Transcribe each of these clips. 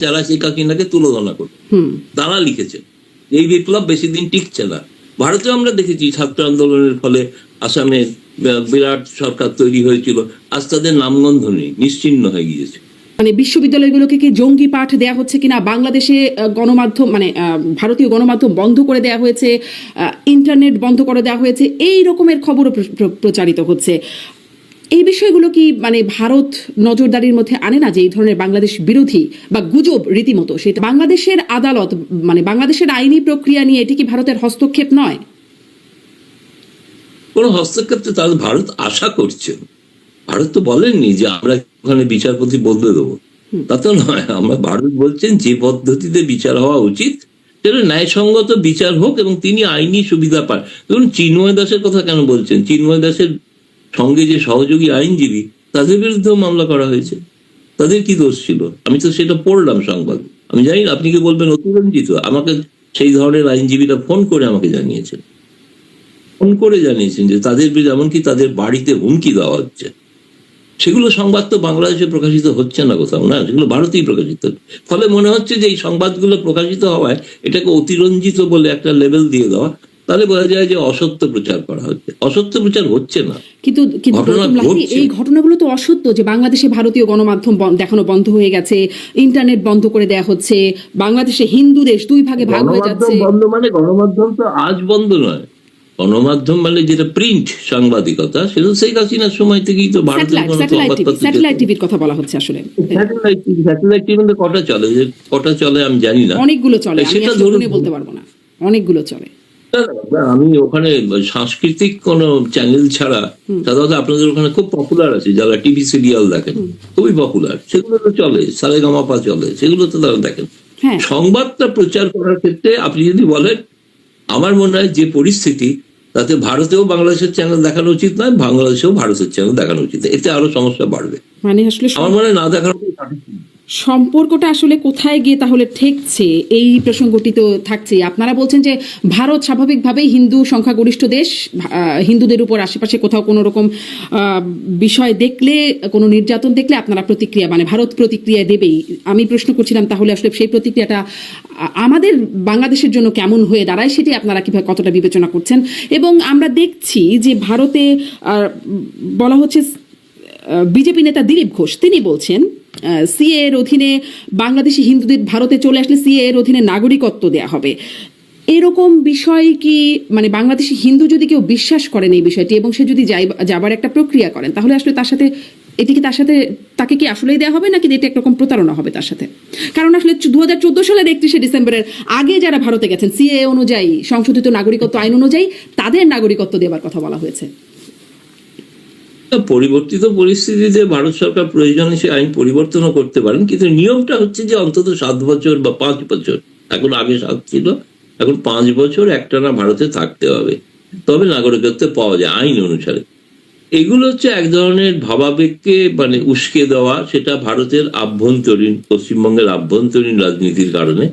যারা শেখ হাসিনাকে তুলনা করে তারা লিখেছেন এই বিপ্লব বেশি দিন টিকছে না। ভারতেও আমরা দেখেছি ছাত্র আন্দোলনের ফলে আসামে বিরাট সরকার তৈরি হয়েছিল। আজ তাদের নামগন্ধ নেই নিশ্চিহ্ন হয়ে গিয়েছে। মানে বিশ্ববিদ্যালয়গুলোকে কি জঙ্গি পাঠ দেয়া হচ্ছে কিনা বাংলাদেশে গণমাধ্যম মানে ভারতীয় গণমাধ্যম বন্ধ করে দেয়া হয়েছে ইন্টারনেট বন্ধ করে দেওয়া হয়েছে এই রকমের খবরও প্র- প্র- প্রচারিত হচ্ছে। এই বিষয়গুলো কি মানে ভারত নজরদারির মধ্যে আনে না যে এই ধরনের বাংলাদেশ বিরোধী বা গুজব রীতিমতো? সেটা বাংলাদেশের আদালত মানে বাংলাদেশের আইনি প্রক্রিয়া নিয়ে এটি কি ভারতের হস্তক্ষেপ নয়? কোন হস্তক্ষেপ তো তাহলে ভারত আশা করছেন ভারত তো বলেননি যে আমরা ওখানে বিচারপতি বদলে দেবো। তা তো নয়। আমরা ভারত বলছেন যে পদ্ধতিতে বিচার হওয়া উচিত সেটা ন্যায়সঙ্গত বিচার হোক এবং তিনি আইনি সুবিধা পান। ধরুন চিন্ময় দাসের কথা কেন বলছেন? চিন্ময় দাসের সঙ্গে যে সহযোগী আইনজীবী, তাদের বিরুদ্ধেও মামলা করা হয়েছে। তাদের কি দোষ ছিল? আমি তো সেটা পড়লাম সংবাদ। আমি জানি আপনি কি বলবেন? অতিরঞ্জিত। আমাকে সেই ধরনের আইনজীবীরা ফোন করে আমাকে জানিয়েছেন। ফোন করে জানিয়েছেন যে তাদের এমনকি তাদের বাড়িতে হুমকি দেওয়া হচ্ছে। সেগুলো সংবাদ তো বাংলাদেশে প্রকাশিত হচ্ছে না কোথাও, না? সেগুলো ভারতেই প্রকাশিত। ফলে মনে হচ্ছে যে এই সংবাদগুলো প্রকাশিত হওয়ায় এটাকে অতিরঞ্জিত বলে একটা লেভেল দিয়ে দেওয়া তাহলে বোঝা যায় যে অসত্য প্রচার করা হচ্ছে। অসত্য প্রচার হচ্ছে না। কিন্তু এই ঘটনাগুলো তো অসত্য যে বাংলাদেশে ভারতীয় গণমাধ্যম দেখানো বন্ধ হয়ে গেছে ইন্টারনেট বন্ধ করে দেয়া হচ্ছে বাংলাদেশে হিন্দু দেশ দুই ভাগে ভাগ হয়ে যাচ্ছে। বন্ধ মানে গণমাধ্যম তো আজ বন্ধ নয়। গণমাধ্যম মানে যেটা প্রিন্ট সাংবাদিকতা সেটা শেখ হাসিনার সময় থেকেই তো স্যাটেলাইট টিভির কথা বলা হচ্ছে আসলে। স্যাটেলাইট টিভি স্যাটেলাইট টিভি কটা চলে? কটা চলে আমি জানি না। অনেকগুলো চলে সেটা ধরুন- বলতে পারব না। অনেকগুলো চলে। আমি ওখানে সাংস্কৃতিক কোন চ্যানেল ছাড়া সাধারণত আপনাদের ওখানে খুব পপুলার আছে যারা টিভি সিরিয়াল দেখেন খুবই পপুলার সেগুলো তো চলে সারেগামাপা চলে সেগুলো তো তারা দেখেন। হ্যাঁ। সংবাদটা প্রচার করার ক্ষেত্রে আপনি যদি বলেন আমার মনে হয় যে পরিস্থিতি তাতে ভারতেও বাংলাদেশের চ্যানেল দেখানো উচিত নয় বাংলাদেশেও ভারতের চ্যানেল দেখানো উচিত এতে আরও সমস্যা বাড়বে। মানে আমার মনে হয় না সঠিক। সম্পর্কটা আসলে কোথায় গিয়ে তাহলে ঠেকছে? এই প্রসঙ্গটি তো থাকছে। আপনারা বলছেন যে ভারত স্বাভাবিকভাবেই হিন্দু সংখ্যাগরিষ্ঠ দেশ। হিন্দুদের উপর আশেপাশে কোথাও কোনো রকম বিষয় দেখলে, কোনো নির্যাতন দেখলে আপনারা প্রতিক্রিয়া মানে ভারত প্রতিক্রিয়া দেবেই। আমি প্রশ্ন করছিলাম তাহলে আসলে সেই প্রতিক্রিয়াটা আমাদের বাংলাদেশের জন্য কেমন হয়ে দাঁড়ায় সেটি আপনারা কীভাবে কতটা বিবেচনা করছেন? এবং আমরা দেখছি যে ভারতে বলা হচ্ছে বিজেপি নেতা দিলীপ ঘোষ, তিনি বলছেন সিএ এর অধীনে বাংলাদেশি হিন্দুদের ভারতে চলে আসলে সিএ এর অধীনে নাগরিকত্ব দেয়া হবে। এরকম বিষয় কি মানে বাংলাদেশি হিন্দু যদি কেউ বিশ্বাস করেন এই বিষয়টি এবং সে যদি যাই- যাবার একটা প্রক্রিয়া করেন, তাহলে আসলে তার সাথে, এটি কি তার সাথে, তাকে কি আসলেই দেওয়া হবে নাকি এটা একরকম প্রতারণা হবে তার সাথে? কারণ আসলে দু হাজার চোদ্দ সালের একত্রিশে ডিসেম্বরের আগে যারা ভারতে গেছেন সিএ অনুযায়ী, সংশোধিত নাগরিকত্ব আইন অনুযায়ী, তাদের নাগরিকত্ব দেওয়ার কথা বলা হয়েছে। পরিবর্তিত পরিস্থিতিতে ভারত সরকার প্রয়োজনে সে আইন পরিবর্তনও করতে পারেন, কিন্তু নিয়মটা হচ্ছে যে অন্তত সাত বছর বা পাঁচ বছর। এখন আগে সাত ছিল, এখন পাঁচ বছর একটানা ভারতে থাকতে হবে। তবে নাগরিকত্ব পাওয়া যায় আইন অনুসারে। এগুলো হচ্ছে এক ধরনের ভাবাবেগকে মানে উস্কে দেওয়া, সেটা ভারতের আভ্যন্তরীণ, পশ্চিমবঙ্গের আভ্যন্তরীণ রাজনীতির কারণে।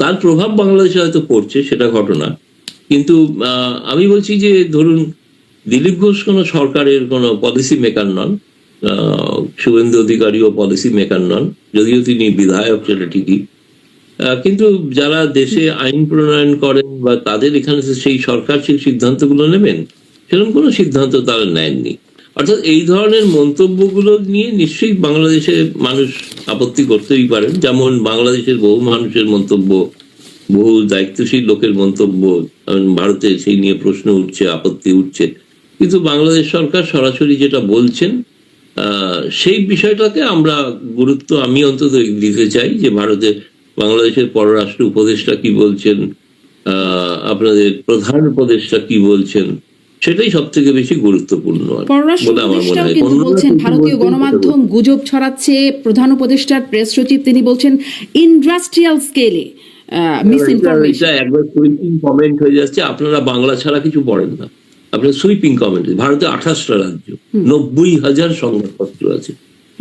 তার প্রভাব বাংলাদেশে হয়তো পড়ছে, সেটা ঘটনা। কিন্তু আমি বলছি যে ধরুন দিলীপ ঘোষ কোন সরকারের কোন পলিসি মেকার নন শুভেন্দু অধিকারীও পলিসি মেকার নন, যদিও তিনি বিধায়ক সেটা ঠিকই। কিন্তু যারা দেশে আইন প্রণয়ন করেন বা তাদের এখানে সেই সরকার সেই সিদ্ধান্তগুলো নেবেন, সেরকম কোনো সিদ্ধান্ত তারা নেননি। অর্থাৎ এই ধরনের মন্তব্যগুলো নিয়ে নিশ্চয়ই বাংলাদেশে মানুষ আপত্তি করতেই পারেন যেমন বাংলাদেশের বহু মানুষের মন্তব্য, বহু দায়িত্বশীল লোকের মন্তব্য ভারতে সেই নিয়ে প্রশ্ন উঠছে, আপত্তি উঠছে। কিন্তু বাংলাদেশ সরকার সরাসরি যেটা বলছেন সেই বিষয়টাকে আমরা গুরুত্ব আমি অন্তত দিতে চাই যে ভারতে বাংলাদেশের পররাষ্ট্র উপদেষ্টা কি বলছেন আপনাদের প্রধান উপদেষ্টা কি বলছেন সেটাই সব থেকে বেশি গুরুত্বপূর্ণ বলছেন ভারতীয় গণমাধ্যম গুজব ছড়াচ্ছে প্রধান উপদেষ্টার প্রেস সচিব তিনি বলছেন ইন্ডাস্ট্রিয়াল স্কেলে মিস ইনফরমেশন কমেন্ট হয়ে যাচ্ছে আপনারা বাংলা ছাড়া কিছু পড়েন না। আপনার সুইপিং কমেন্ট ভারতে আঠাশটা রাজ্য নব্বই হাজার সংবাদপত্র আছে।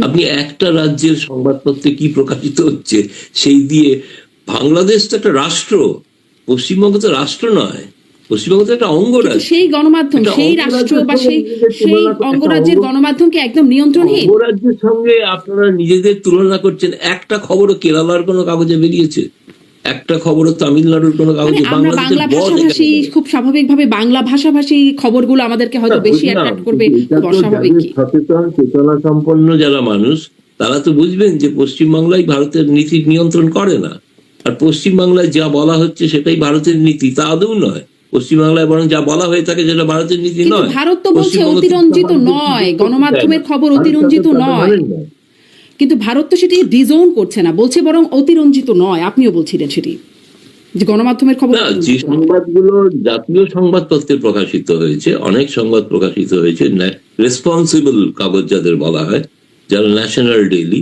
আপনি একটা রাজ্যের সংবাদপত্রে কি প্রকাশিত হচ্ছে সেই দিয়ে বাংলাদেশ তো একটা রাষ্ট্র পশ্চিমবঙ্গ তো রাষ্ট্র নয় পশ্চিমবঙ্গ তো একটা অঙ্গরাজ্য। সেই গণমাধ্যম সেই রাষ্ট্র বা সেই সেই অঙ্গরাজ্যের অঙ্গ- গণমাধ্যমকে একদম নিয়ন্ত্রণহীন? অঙ্গরাজ্যের সঙ্গে আপনারা নিজেদের তুলনা করছেন একটা খবরও কেরালার কোনো কাগজে বেরিয়েছে। একটা খবরও তামিলনাড়ুর কোনো মানে কাগজে আমরা বাংলা ভাষাভাষী খুব স্বাভাবিকভাবে বাংলা ভাষাভাষী খবরগুলো আমাদেরকে হয়তো বেশি অ্যাট্রাক্ট করবে অস্বাভাবিক। সচেতন চেতনা সম্পন্ন যারা মানুষ তারা তো বুঝবেন যে পশ্চিমবাংলায় ভারতের নীতি নিয়ন্ত্রণ করে না। আর পশ্চিমবাংলায় যা বলা হচ্ছে সেটাই ভারতের নীতি তা আদৌ নয়। পশ্চিমবাংলায় বরং যা বলা হয়ে থাকে সেটা ভারতের নীতি নয়। ভারত তো বলছে অতিরঞ্জিত নয়, গণমাধ্যমের খবর অতিরঞ্জিত নয়। কিন্তু ভারত তো সেটি ডিজোন করছে না বলছে বরং অতিরঞ্জিত নয়। আপনিও বলছিলেন সেটি। যে গণমাধ্যমের খবর যে সংবাদগুলো জাতীয় সংবাদপত্রে প্রকাশিত হয়েছে অনেক সংবাদ প্রকাশিত হয়েছে রেসপন্সিবল কাগজ যাদের বলা হয় যারা ন্যাশনাল ডেইলি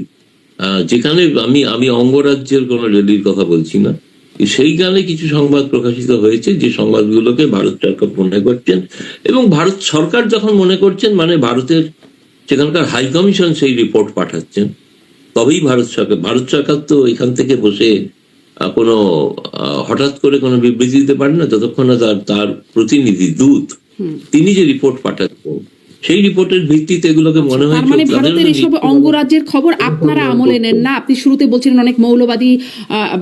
যেখানে আমি আমি অঙ্গরাজ্যের কোন ডেলির কথা বলছি না সেইখানে কিছু সংবাদ প্রকাশিত হয়েছে যে সংবাদগুলোকে ভারত সরকার মনে করছেন এবং ভারত সরকার যখন মনে করছেন মানে ভারতের সেখানকার হাই কমিশন সেই রিপোর্ট পাঠাচ্ছেন। তবেই ভারত সরকার ভারত সরকার তো এখান থেকে বসে কোনো হঠাৎ করে কোনো বিবৃতি দিতে পারে না যতক্ষণ না তার তার প্রতিনিধি দূত তিনি যে রিপোর্ট পাঠাচ্ছেন সেই রিপোর্টের ভিত্তিতে এগুলোকে মনে হয় মানে ভারতের এসব অঙ্গরাজ্যের খবর আপনারা আমলে নেন না। আপনি শুরুতে বলছিলেন অনেক মৌলবাদী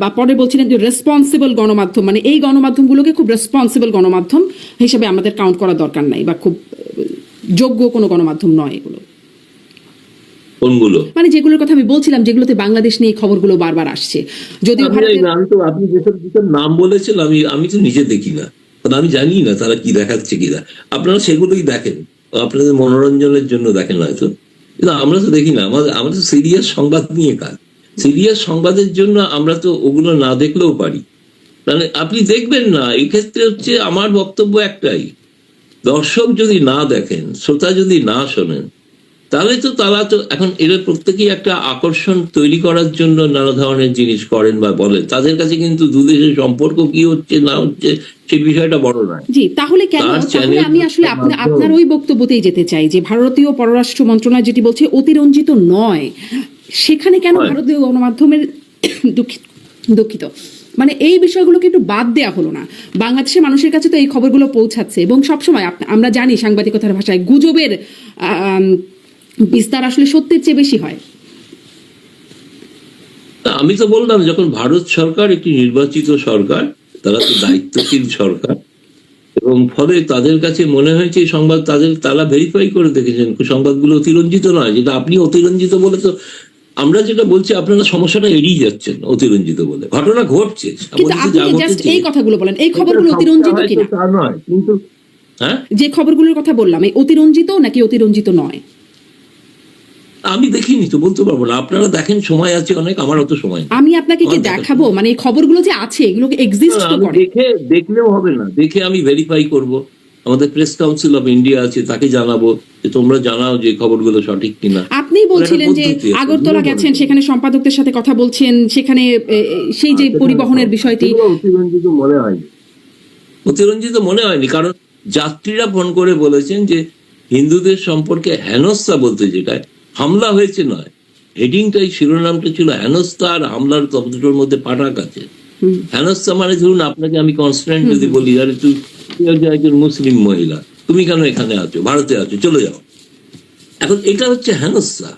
বা পরে বলছিলেন যে রেসপন্সিবল গণমাধ্যম মানে এই গণমাধ্যমগুলোকে খুব রেসপন্সিবল গণমাধ্যম হিসেবে আমাদের কাউন্ট করা দরকার নাই বা খুব যোগ্য কোনো গণমাধ্যম নয় এগুলো। কোনগুলো? মানে যেগুলোর কথা আমি বলছিলাম যেগুলোতে বাংলাদেশ নিয়ে খবরগুলো বারবার আসছে। যদিও আমি তো আপনি যেসব যেসব নাম বলেছেন আমি আমি তো নিজে দেখি না। কারণ আমি জানি না তারা কি দেখাচ্ছে কিনা। আপনারা সেগুলোই দেখেন। আপনাদের মনোরঞ্জনের জন্য দেখেন হয়তো। কিন্তু আমরা তো দেখি না। আমাদের আমাদের সিরিয়াস সংবাদ নিয়ে কাজ। সিরিয়াস সংবাদের জন্য আমরা তো ওগুলো না দেখলেও পারি। মানে আপনি দেখবেন না এই ক্ষেত্রে হচ্ছে আমার বক্তব্য একটাই। দর্শক যদি না দেখেন শ্রোতা যদি না শোনেন তাহলে তো তারা তো এখন এরা প্রত্যেকেই একটা আকর্ষণ তৈরি করার জন্য নানা ধরনের জিনিস করেন বা বলেন। তাদের কাছে কিন্তু দুদেশের সম্পর্ক কি হচ্ছে না হচ্ছে সেই বিষয়টা বড় নয়। জি তাহলে কেন? তাহলে আমি আসলে আপনার ওই বক্তব্যতেই যেতে চাই যে ভারতীয় পররাষ্ট্র মন্ত্রণালয় যেটি বলছে অতিরঞ্জিত নয় সেখানে কেন ভারতীয় গণমাধ্যমের দুঃখিত দুঃখিত? মানে এই বিষয়গুলোকে একটু বাদ দেওয়া হলো না। বাংলাদেশের মানুষের কাছে তো এই খবরগুলো পৌঁছাচ্ছে এবং সবসময় আমরা জানি সাংবাদিকতার ভাষায় গুজবের আম, বিস্তার আসলে সত্যের চেয়ে বেশি হয়। আমি তো বললাম যখন ভারত সরকার একটি নির্বাচিত সরকার তারা তো দায়িত্বশীল সরকার এবং ফলে তাদের কাছে মনে হয়েছে সংবাদ তাদের তারা ভেরিফাই করে দেখেছেন সংবাদগুলো অতিরঞ্জিত নয় যেটা আপনি অতিরঞ্জিত বলে তো আমরা যেটা বলছি আপনারা সমস্যাটা এড়িয়ে যাচ্ছেন অতিরঞ্জিত বলে। ঘটনা ঘটছে এই কথাগুলো বলেন এই খবরগুলো অতিরঞ্জিত কিনা? নয় কিন্তু হ্যাঁ? যে খবরগুলোর কথা বললাম এই অতিরঞ্জিত নাকি অতিরঞ্জিত নয়? আমি দেখিনি তো বলতে পারব না। আপনারা দেখেন সময় আছে অনেক আমার অত সময় আমি আপনাকে কি দেখাবো মানে এই খবরগুলো যে আছে এগুলোকে এক্সিস্ট তো করে। দেখে দেখলেও হবে না। দেখে আমি ভেরিফাই করব। আমাদের প্রেস কাউন্সিল অফ ইন্ডিয়া আছে তাকে জানাব যে তোমরা জানাও যে খবরগুলো সঠিক কিনা। আপনি বলছিলেন যে আগরতলা গেছেন সেখানে সম্পাদকদের সাথে কথা বলছেন সেখানে সেই যে পরিবহনের বিষয়টি। অতিরঞ্জিত মনে হয়নি। অতিরঞ্জিত মনে হয়নি কারণ যাত্রীরা ফোন করে বলেছেন যে হিন্দুদের সম্পর্কে হেনস্থা বলতে যেটা হামলা হয়েছে নয়। হেডিংটাই শিরোনামটা ছিল হেনস্থা আর হামলার দুটোর মধ্যে পাঠাক আছে। হেনস্তা হেনস্থা মানে ধরুন আপনাকে আমি কনস্ট্যান্ট যদি বলি আরে তুই একজন মুসলিম মহিলা তুমি কেন এখানে আছো? ভারতে আছো? চলে যাও। এখন এটা হচ্ছে হেনস্থা।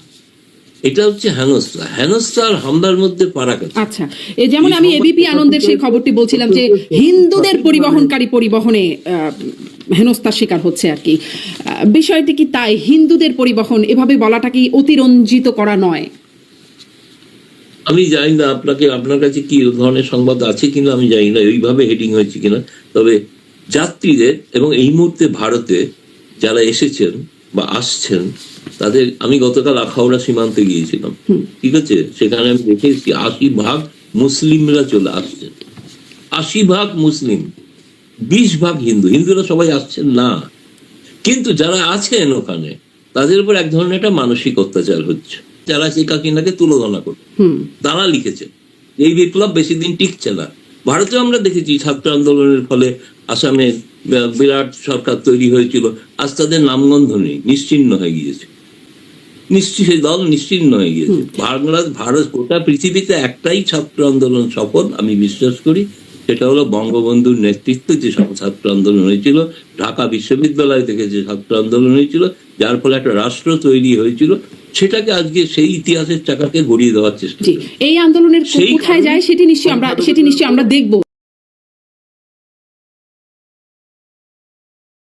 এটা হচ্ছে হেনস্থা। হেনস্থা আর হামলার মধ্যে পারাক আচ্ছা এ যেমন আমি এবিপি আনন্দের সেই খবরটি বলছিলাম যে হিন্দুদের পরিবহনকারী পরিবহনে হেনস্থার শিকার হচ্ছে আর কি। বিষয়টি কি তাই? হিন্দুদের পরিবহন এভাবে বলাটা কি অতিরঞ্জিত করা নয়? আমি জানি না আপনাকে আপনার কাছে কি ধরনের সংবাদ আছে কিনা আমি জানি না এইভাবে হেডিং হয়েছে কিনা। তবে যাত্রীদের এবং এই মুহূর্তে ভারতে যারা এসেছেন বা আসছেন তাদের আমি গতকাল আখাউড়া সীমান্তে গিয়েছিলাম। ঠিক আছে? সেখানে আমি দেখেছি আশি ভাগ মুসলিমরা চলে আসছেন। আশি ভাগ মুসলিম বিশ ভাগ হিন্দু। হিন্দুরা সবাই আসছেন না। কিন্তু যারা আছেন ওখানে তাদের উপর এক ধরনের একটা মানসিক অত্যাচার হচ্ছে। যারা সেই কাকিনাকে তুলনা হুম। তারা লিখেছে এই বিপ্লব বেশি দিন টিকছে না। ভারতে আমরা দেখেছি ছাত্র আন্দোলনের ফলে আসামে আহ, বিরাট সরকার তৈরি হয়েছিল। আজ তাদের নামগন্ধ নেই নিশ্চিহ্ন হয়ে গিয়েছে। নিশ্চয় সেই দল নিশ্চিহ্ন হয়ে গিয়েছে। বাংলা ভারত গোটা পৃথিবীতে একটাই ছাত্র আন্দোলন সফল আমি বিশ্বাস করি। সেটা হলো বঙ্গবন্ধুর নেতৃত্বে যে সব ছাত্র আন্দোলন হয়েছিল ঢাকা বিশ্ববিদ্যালয় থেকে যে ছাত্র আন্দোলন হয়েছিল যার ফলে একটা রাষ্ট্র তৈরি হয়েছিল সেটাকে আজকে সেই ইতিহাসের চাকাকে গড়িয়ে দেওয়ার চেষ্টা। এই আন্দোলনের কোথায় যায় সেটি নিশ্চয়ই আমরা সেটি নিশ্চয়ই আমরা দেখব।